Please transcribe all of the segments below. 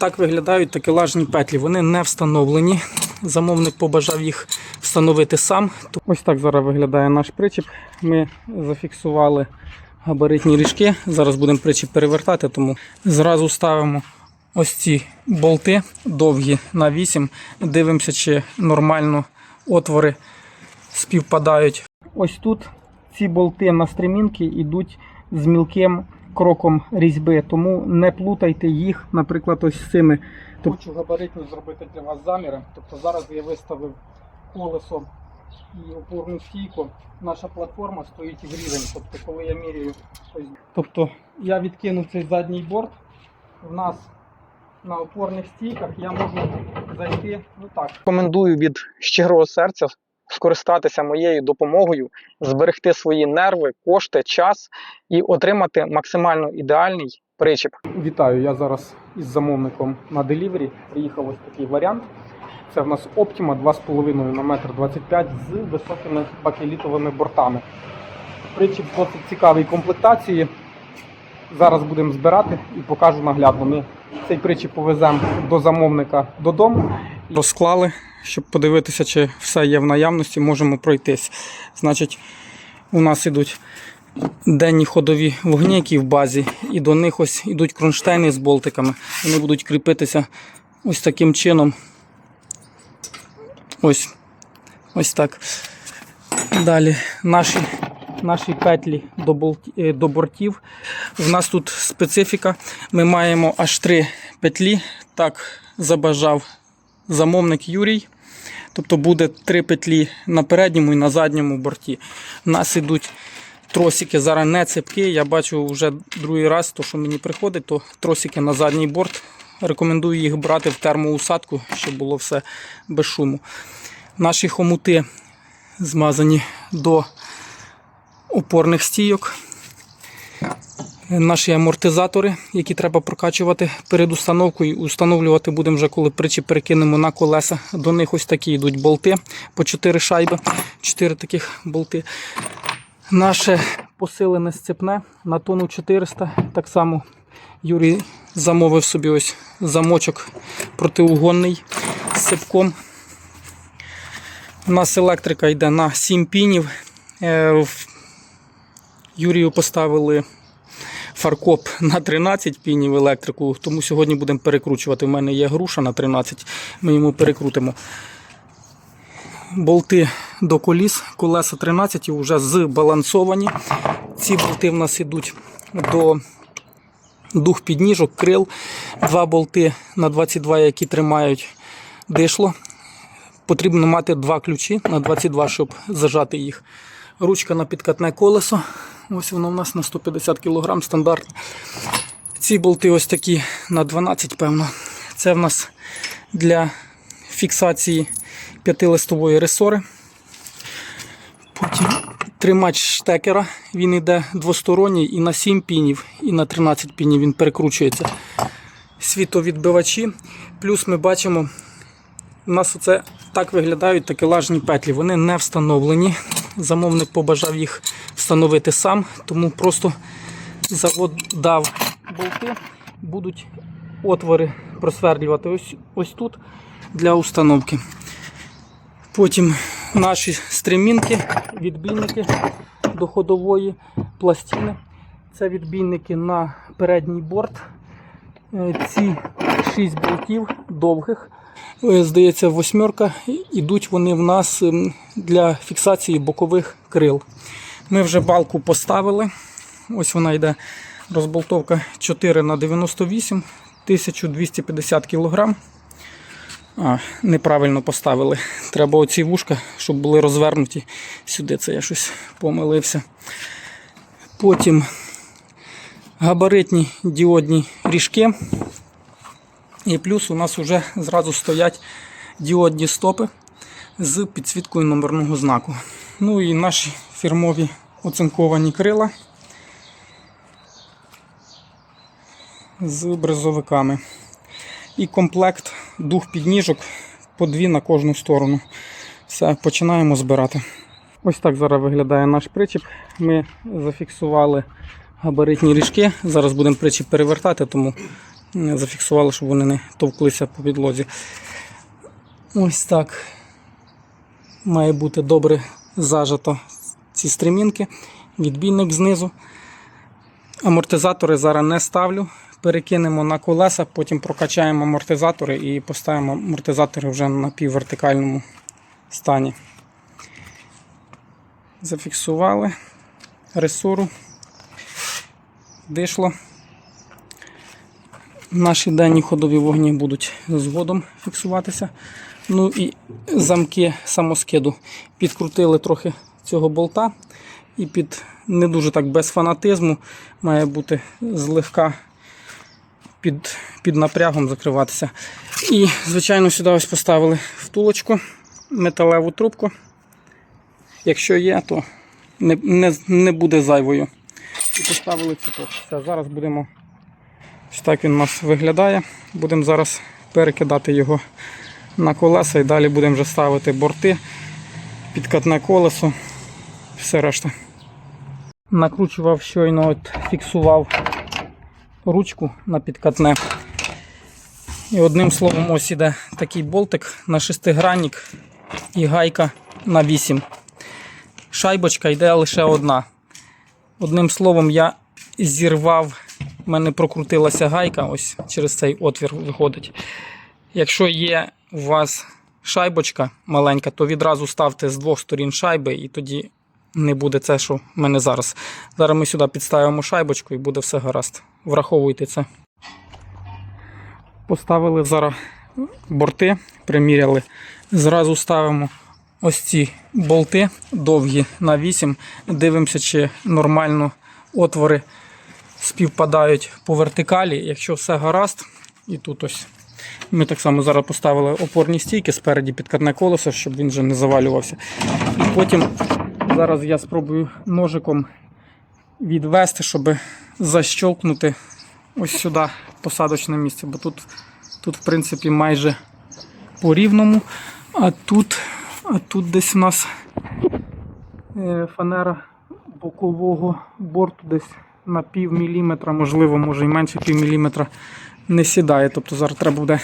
Так виглядають такелажні петлі. Вони не встановлені. Замовник побажав їх встановити сам. Ось так зараз виглядає наш причіп. Ми зафіксували габаритні ріжки. Зараз будемо причіп перевертати, тому зразу ставимо ось ці болти довгі на 8. Дивимося, чи нормально отвори співпадають. Ось тут ці болти на стрімінки йдуть з мілким кроком різьби, тому не плутайте їх, наприклад, ось з цими. Хочу габаритно зробити для вас заміри. Тобто зараз я виставив колесо і опорну стійку. Наша платформа стоїть в рівень. Тобто, коли я міряю, ось. Тобто я відкинув цей задній борт. У нас на опорних стійках я можу зайти ну так. Рекомендую від щирого серця скористатися моєю допомогою, зберегти свої нерви, кошти, час і отримати максимально ідеальний причіп. Вітаю! Я зараз із замовником на делівері. Приїхав ось такий варіант. Це в нас Optima 2,5 на 1,25 м з високими бакелітовими бортами. Причіп досить цікавій комплектації. Зараз будемо збирати і покажу наглядно. Ми цей причіп повеземо до замовника додому. Розклали, щоб подивитися, чи все є в наявності, можемо пройтись. Значить, у нас ідуть денні ходові вогні, які в базі, і до них ось ідуть кронштейни з болтиками. Вони будуть кріпитися ось таким чином. Ось, ось так. Далі наші, наші петлі до, болт, е, до бортів. У нас тут специфіка. Ми маємо аж три петлі. Так забажав замовник Юрій. Тобто буде три петлі на передньому і на задньому борті. У нас ідуть тросики, зараз не цепки. Я бачу вже другий раз, то що мені приходить, то тросики на задній борт. Рекомендую їх брати в термоусадку, щоб було все без шуму. Наші хомути змазані до опорних стійок. Наші амортизатори, які треба прокачувати перед установкою. Установлювати будемо вже, коли причіп перекинемо на колеса. До них ось такі йдуть болти по 4 шайби, 4 таких болти. Наше посилене сцепне на тонну 400. Так само Юрій замовив собі ось замочок протиугонний з цепком. У нас електрика йде на 7 пінів. Е, Юрію поставили фаркоп на 13 пінів електрику, тому сьогодні будемо перекручувати. У мене є груша на 13, ми йому перекрутимо. Болти до коліс, колеса 13 вже збалансовані. Ці болти в нас йдуть до дух підніжок, крил. Два болти на 22, які тримають дишло. Потрібно мати два ключі на 22, щоб зажати їх. Ручка на підкатне колесо. Ось воно у нас на 150 кг стандартно. Ці болти ось такі на 12, певно. Це в нас для фіксації п'ятилистової ресори. Потім тримач штекера. Він йде двосторонній і на 7 пінів, і на 13 пінів він перекручується. Світовідбивачі. Плюс ми бачимо, у нас оце так виглядають такелажні петлі. Вони не встановлені. Замовник побажав їх встановити сам, тому просто завод дав болти, будуть отвори просверлювати ось, ось тут для установки. Потім наші стремінки, відбійники до ходової пластини. Це відбійники на передній борт. Е, Ці 6 болтів довгих. Здається, восьмерка. Ідуть вони в нас ем, для фіксації бокових крил. Ми вже балку поставили. Ось вона йде розболтовка 4 на 98 1250 кг. А, неправильно поставили. Треба оці вушка, щоб були розвернуті сюди. Це я щось помилився. Потім габаритні діодні ріжки. І плюс у нас вже зразу стоять діодні стопи з підсвіткою номерного знаку. Ну і наші фірмові оцинковані крила з бризовиками. І комплект дух підніжок по дві на кожну сторону. Все, починаємо збирати. Ось так зараз виглядає наш причіп. Ми зафіксували габаритні ріжки. Зараз будемо причіп перевертати, тому зафіксували, щоб вони не товклися по підлозі. Ось так має бути добре зажато ці стремінки, відбійник знизу. Амортизатори зараз не ставлю. Перекинемо на колеса, потім прокачаємо амортизатори і поставимо амортизатори вже на піввертикальному стані. Зафіксували ресуру, дишло. Наші денні ходові вогні будуть згодом фіксуватися. Ну і замки самоскиду. Підкрутили трохи цього болта і під не дуже так без фанатизму має бути злегка під, під напрягом закриватися. І, звичайно, сюди ось поставили втулочку, металеву трубку. Якщо є, то не, не, не буде зайвою. І поставили ціпок. Все, зараз будемо. Ось так він у нас виглядає. Будемо зараз перекидати його на колеса і далі будемо вже ставити борти, підкатне колесо, все решта. Накручував щойно, от фіксував ручку на підкатне. І одним словом, ось іде такий болтик на шестигранник і гайка на 8. Шайбочка йде лише одна. Одним словом, я зірвав, в мене прокрутилася гайка, ось через цей отвір виходить. Якщо є у вас шайбочка маленька, то відразу ставте з двох сторін шайби, і тоді не буде це, що в мене зараз. Зараз ми сюди підставимо шайбочку і буде все гаразд. Враховуйте це. Поставили зараз борти, приміряли. Зразу ставимо ось ці болти довгі на 8. Дивимося, чи нормально отвори співпадають по вертикалі. Якщо все гаразд, і тут ось ми так само зараз поставили опорні стійки спереді підкатне колесо, щоб він вже не завалювався. І потім зараз я спробую ножиком відвести, щоб защолкнути ось сюди посадочне місце, бо тут, тут в принципі, майже по рівному, а тут, а тут десь у нас е, фанера бокового борту десь на пів міліметра, можливо, може і менше пів міліметра не сідає. Тобто зараз треба буде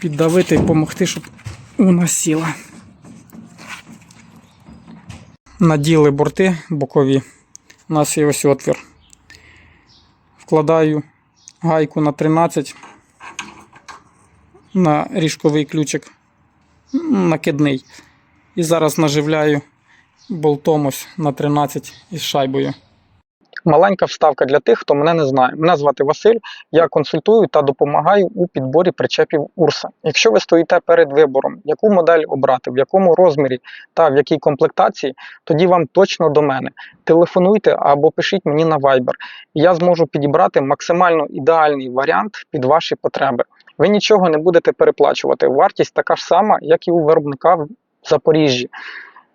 піддавити і допомогти, щоб вона сіла. Наділи борти бокові. У нас є ось отвір. Вкладаю гайку на 13 на ріжковий ключик накидний. І зараз наживляю болтом ось на 13 із шайбою. Маленька вставка для тих, хто мене не знає. Мене звати Василь. Я консультую та допомагаю у підборі причепів Урса. Якщо ви стоїте перед вибором, яку модель обрати, в якому розмірі та в якій комплектації, тоді вам точно до мене. Телефонуйте або пишіть мені на Viber. Я зможу підібрати максимально ідеальний варіант під ваші потреби. Ви нічого не будете переплачувати. Вартість така ж сама, як і у виробника в Запоріжжі.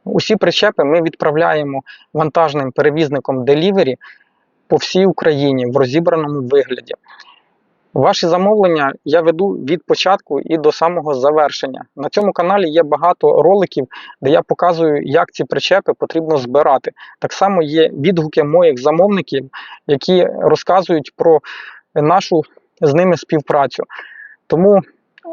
Усі причепи ми відправляємо вантажним перевізником Delivery по всій Україні в розібраному вигляді. Ваші замовлення я веду від початку і до самого завершення. На цьому каналі є багато роликів, де я показую, як ці причепи потрібно збирати. Так само є відгуки моїх замовників, які розказують про нашу з ними співпрацю. Тому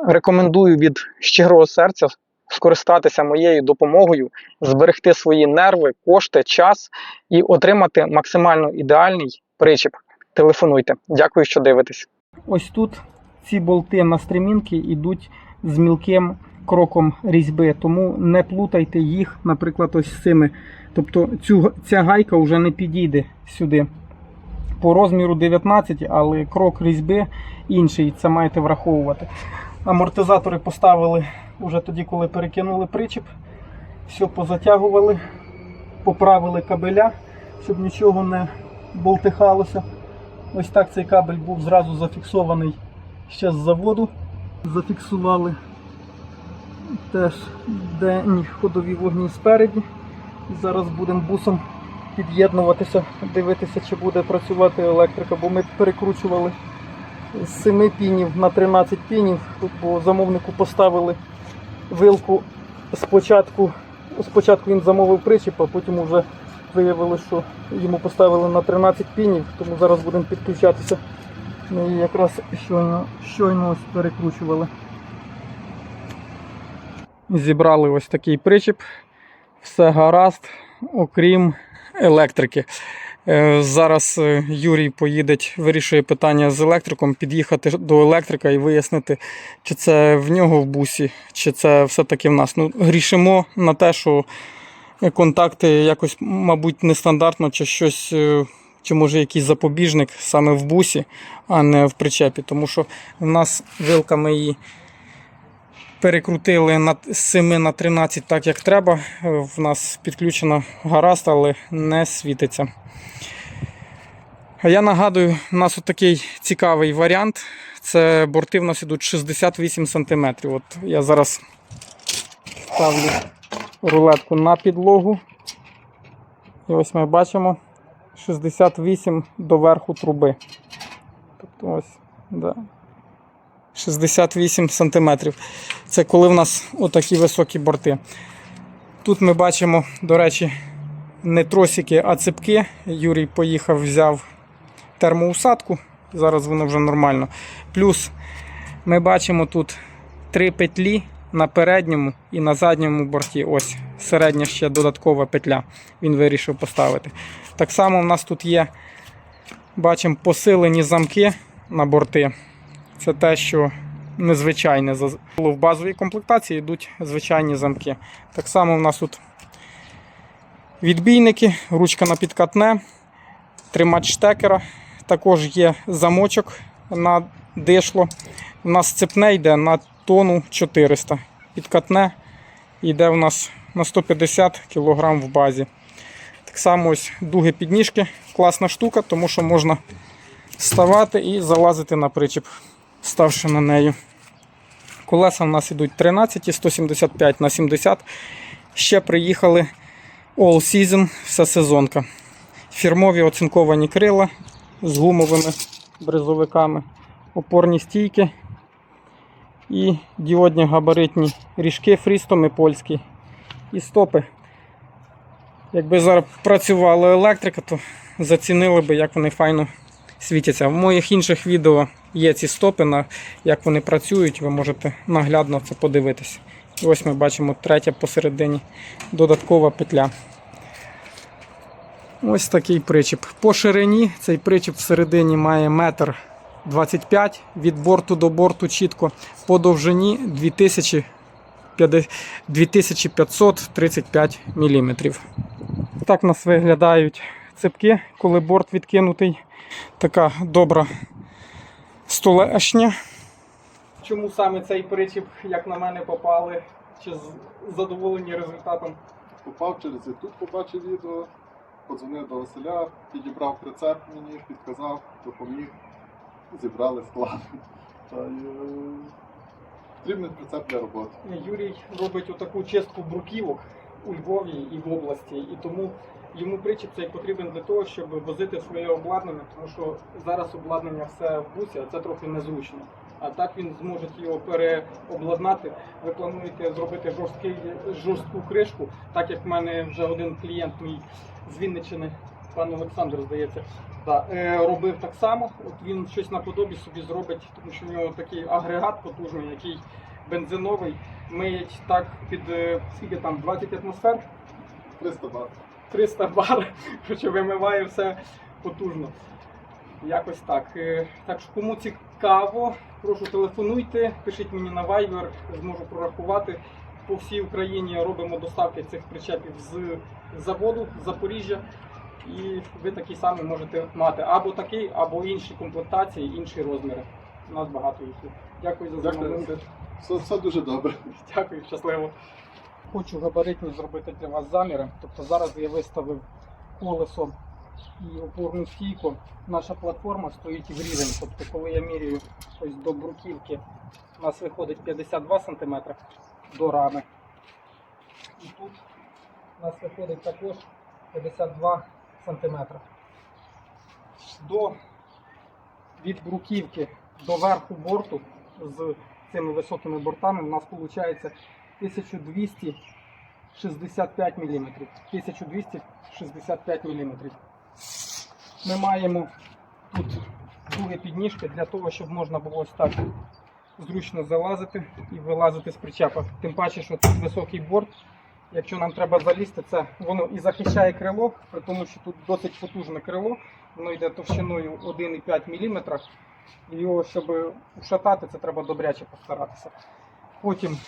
рекомендую від щирого серця скористатися моєю допомогою, зберегти свої нерви, кошти, час і отримати максимально ідеальний причіп. Телефонуйте. Дякую, що дивитесь. Ось тут ці болти на стрімінки йдуть з мілким кроком різьби, тому не плутайте їх, наприклад, ось з цими. Тобто цю, ця гайка вже не підійде сюди. По розміру 19, але крок різьби інший, це маєте враховувати. Амортизатори поставили вже тоді, коли перекинули причіп. Все позатягували, поправили кабеля, щоб нічого не болтихалося. Ось так цей кабель був зразу зафіксований ще з заводу. Зафіксували теж денні ходові вогні спереді. Зараз будемо бусом під'єднуватися, дивитися, чи буде працювати електрика, бо ми перекручували з 7 пінів на 13 пінів, бо замовнику поставили вилку спочатку. Спочатку він замовив причіп, а потім вже виявилося, що йому поставили на 13 пінів, тому зараз будемо підключатися Ми її якраз щойно, щойно ось перекручували. Зібрали ось такий причіп. Все гаразд, окрім електрики. Е, Зараз е, Юрій поїде, вирішує питання з електриком, під'їхати до електрика і вияснити, чи це в нього в бусі, чи це все-таки в нас. Ну, грішимо на те, що контакти якось, мабуть, нестандартно, чи щось, е, чи може якийсь запобіжник саме в бусі, а не в причепі. Тому що в нас вилка ми її перекрутили на 7 на 13 так, як треба. В нас підключено гаразд, але не світиться. А я нагадую, у нас такий цікавий варіант. Це борти в нас ідуть 68 см. От я зараз ставлю рулетку на підлогу. І ось ми бачимо 68 до верху труби. Тобто ось, да. 68 см. Це коли в нас отакі високі борти. Тут ми бачимо, до речі, не тросики, а ципки. Юрій поїхав, взяв термоусадку. Зараз воно вже нормально. Плюс ми бачимо тут три петлі на передньому і на задньому борті. Ось середня ще додаткова петля. Він вирішив поставити. Так само в нас тут є, бачимо, посилені замки на борти. Це те, що незвичайне. В базовій комплектації йдуть звичайні замки. Так само в нас тут відбійники, ручка на підкатне, тримач штекера. Також є замочок на дишло. У нас цепне йде на тонну 400. Підкатне йде у нас на 150 кг в базі. Так само ось дуги підніжки. Класна штука, тому що можна вставати і залазити на причіп, ставши на нею. Колеса у нас ідуть 13, 175 на 70. Ще приїхали All Season, вся сезонка. Фірмові оцинковані крила з гумовими бризовиками, опорні стійки і діодні габаритні ріжки фрістоми польські і стопи. Якби зараз працювала електрика, то зацінили би, як вони файно світяться. В моїх інших відео є ці стопи, на як вони працюють, ви можете наглядно це подивитися. І ось ми бачимо третя посередині додаткова петля. Ось такий причіп. По ширині цей причіп всередині має метр 25 від борту до борту чітко. По довжині 2535 мм. Так нас виглядають цепки, коли борт відкинутий. Така добра столешня. Чому саме цей причіп, як на мене, попали? Чи задоволені результатом? Попав через YouTube, побачив відео, подзвонив до Василя, підібрав прицеп мені, підказав, допоміг, зібрали склад. Та й е, потрібний прицеп для роботи. Юрій робить отаку чистку бруківок у Львові і в області, і тому йому причіп цей потрібен для того, щоб возити своє обладнання, тому що зараз обладнання все в бусі, а це трохи незручно. А так він зможе його переобладнати. Ви плануєте зробити жорсткий, жорстку кришку, так як в мене вже один клієнт мій з Вінниччини, пан Олександр, здається, да, е, робив так само. От він щось наподобі собі зробить, тому що в нього такий агрегат потужний, який бензиновий, миють так під е, скільки там 20 атмосфер, 300 бат. 300 бар, що вимиває все потужно. Якось так. Е, Так що кому цікаво, прошу телефонуйте, пишіть мені на Viber, зможу прорахувати. По всій Україні робимо доставки цих причепів з заводу з Запоріжжя. І ви такі самі можете мати або такий, або інші комплектації, інші розміри. У нас багато їх. Дякую за замовлення. Все, все дуже добре. Дякую, щасливо. Хочу габаритні зробити для вас заміри. Тобто зараз я виставив колесо і опорну стійку. Наша платформа стоїть в рівень. Тобто, коли я міряю ось до бруківки, у нас виходить 52 см до рами. І тут у нас виходить також 52 см. До від бруківки до верху борту з цими високими бортами у нас виходить 1265 мм. 1265 мм. Ми маємо тут дуги підніжки для того, щоб можна було ось так зручно залазити і вилазити з причепа. Тим паче, що тут високий борт. Якщо нам треба залізти, це воно і захищає крило, при тому, що тут досить потужне крило, воно йде товщиною 1,5 мм. І його, щоб ушатати, це треба добряче постаратися. Потім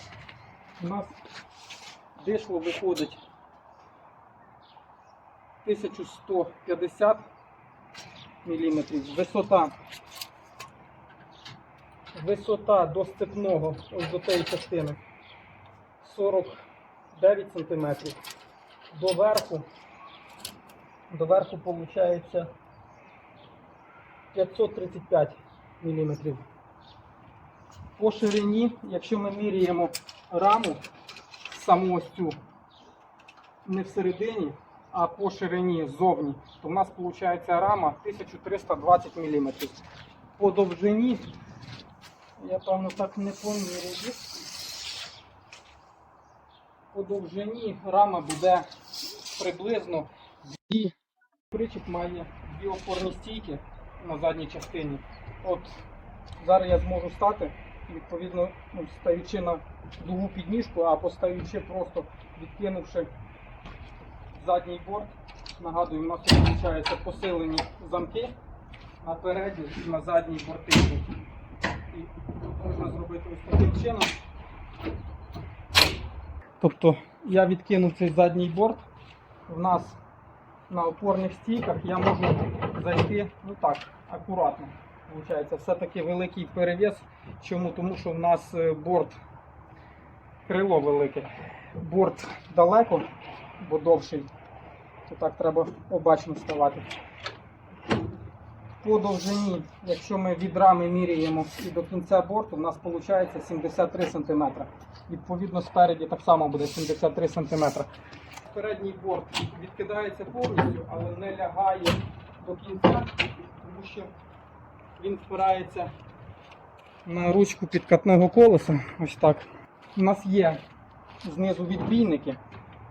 у нас дишло виходить 1150 мм. Висота, висота до сцепного, ось до тієї частини 49 см. До верху, до верху виходить 535 мм. По ширині, якщо ми міряємо раму, саму не всередині, а по ширині ззовні, то в нас виходить рама 1320 мм. По довжині, я певно так не поміряю. По довжині рама буде приблизно дві. Причіп має дві опорні стійки на задній частині. От зараз я зможу стати, відповідно, ну, стаючи на дугу підніжку, а постаючи просто відкинувши задній борт. Нагадую, у нас тут виходить посилені замки на передній і на задній борти. І можна зробити ось таким чином. Тобто я відкинув цей задній борт. У нас на опорних стійках я можу зайти ну так, акуратно. Получається, все-таки великий перевес. Чому? Тому що в нас е, борт крило велике. Борт далеко, бо довший. То так треба обачно ставати. По довжині, якщо ми від рами міряємо і до кінця борту, у нас виходить 73 см. Відповідно, спереді так само буде 73 см. Передній борт відкидається повністю, але не лягає до кінця, тому що він впирається на ручку підкатного колеса. Ось так. У нас є знизу відбійники.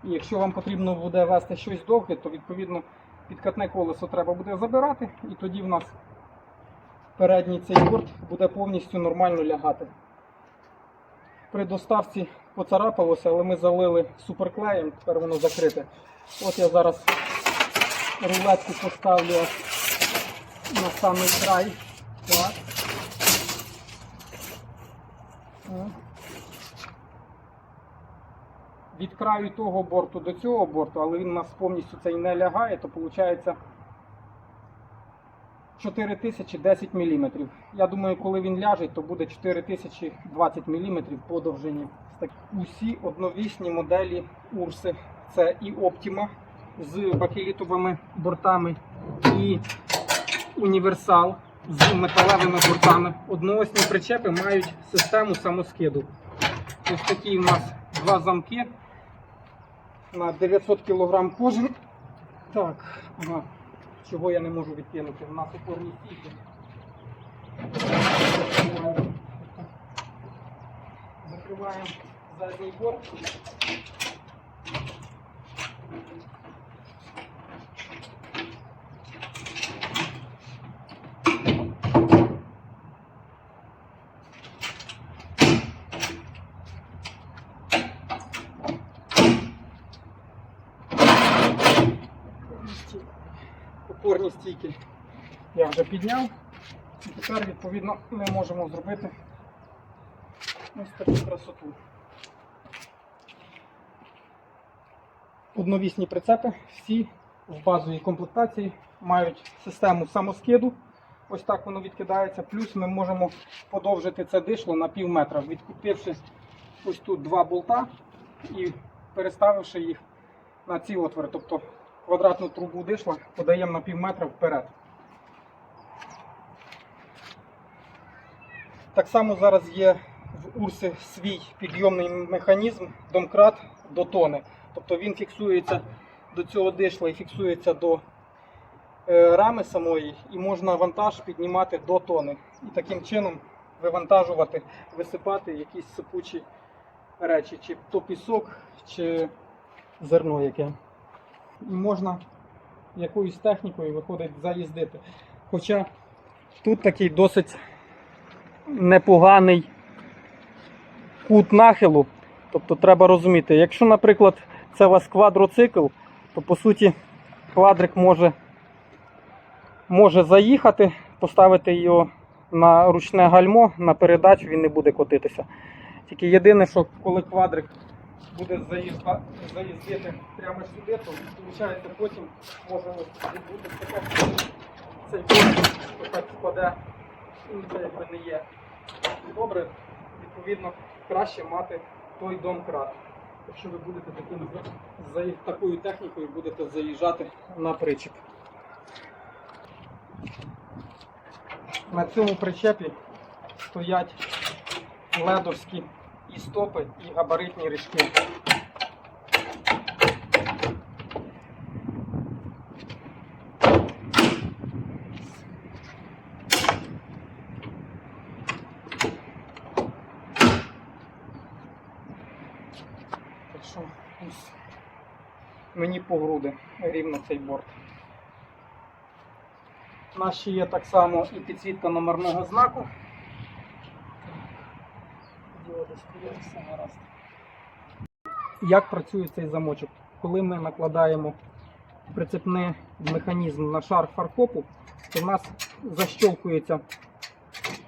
І якщо вам потрібно буде вести щось довге, то відповідно підкатне колесо треба буде забирати, і тоді в нас передній цей борт буде повністю нормально лягати. При доставці поцарапалося, але ми залили суперклеєм, тепер воно закрите. От я зараз рулетку поставлю на самий край. Так. Від краю того борту до цього борту, але він у нас повністю цей не лягає, то виходить 4010 мм. Я думаю, коли він ляже, то буде 4020 мм по довжині. Усі одновісні моделі Урси. Це і Optima з бакелітовими бортами, і універсал з металевими бортами. Одноосні причепи мають систему самоскиду. Ось такі у нас два замки на 900 кг кожен. Так, ага. чого я не можу відкинути? У нас опорні стійки. Закриваємо задній борт. Опорні стійки я вже підняв. І тепер, відповідно, ми можемо зробити ось таку красоту. Одновісні прицепи всі в базовій комплектації мають систему самоскиду. Ось так воно відкидається. Плюс ми можемо подовжити це дишло на пів метра, відкупивши ось тут два болта і переставивши їх на ці отвори. Тобто квадратну трубу дишла подаємо на пів метра вперед. Так само зараз є в Урсі свій підйомний механізм домкрат до тони. Тобто він фіксується до цього дишла і фіксується до е, рами самої, і можна вантаж піднімати до тони. І таким чином вивантажувати, висипати якісь сипучі речі, чи то пісок, чи зерно яке. І можна якоюсь технікою виходить заїздити. Хоча Тут такий досить непоганий кут нахилу. Тобто треба розуміти, якщо, наприклад, це у вас квадроцикл, то по суті квадрик може, може заїхати, поставити його на ручне гальмо, на передачу він не буде котитися. Тільки єдине, що коли квадрик буде заїздити прямо сюди, то виходить потім може бути таке, цей так впаде, це якби не є добре, відповідно, краще мати той домкрат. Якщо ви будете таким, за, такою технікою будете заїжджати на причіп. На цьому причепі стоять ледовські і стопи, і габаритні ріжки. Так що ось мені по груди рівно цей борт. У нас ще є так само і підсвітка номерного знаку. Як працює цей замочок? Коли ми накладаємо прицепний механізм на шар фаркопу, то в нас защолкується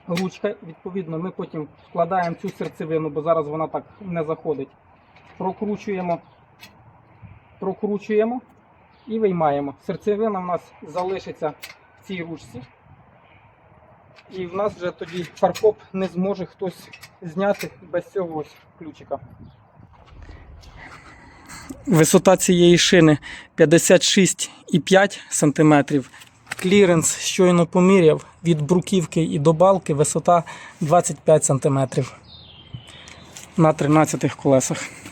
ручка. Відповідно, ми потім вкладаємо цю серцевину, бо зараз вона так не заходить. Прокручуємо, прокручуємо і виймаємо. Серцевина в нас залишиться в цій ручці. І в нас вже тоді фаркоп не зможе хтось зняти без цього ось ключика. Висота цієї шини 56,5 см. Кліренс щойно поміряв від бруківки і до балки висота 25 см на 13 колесах.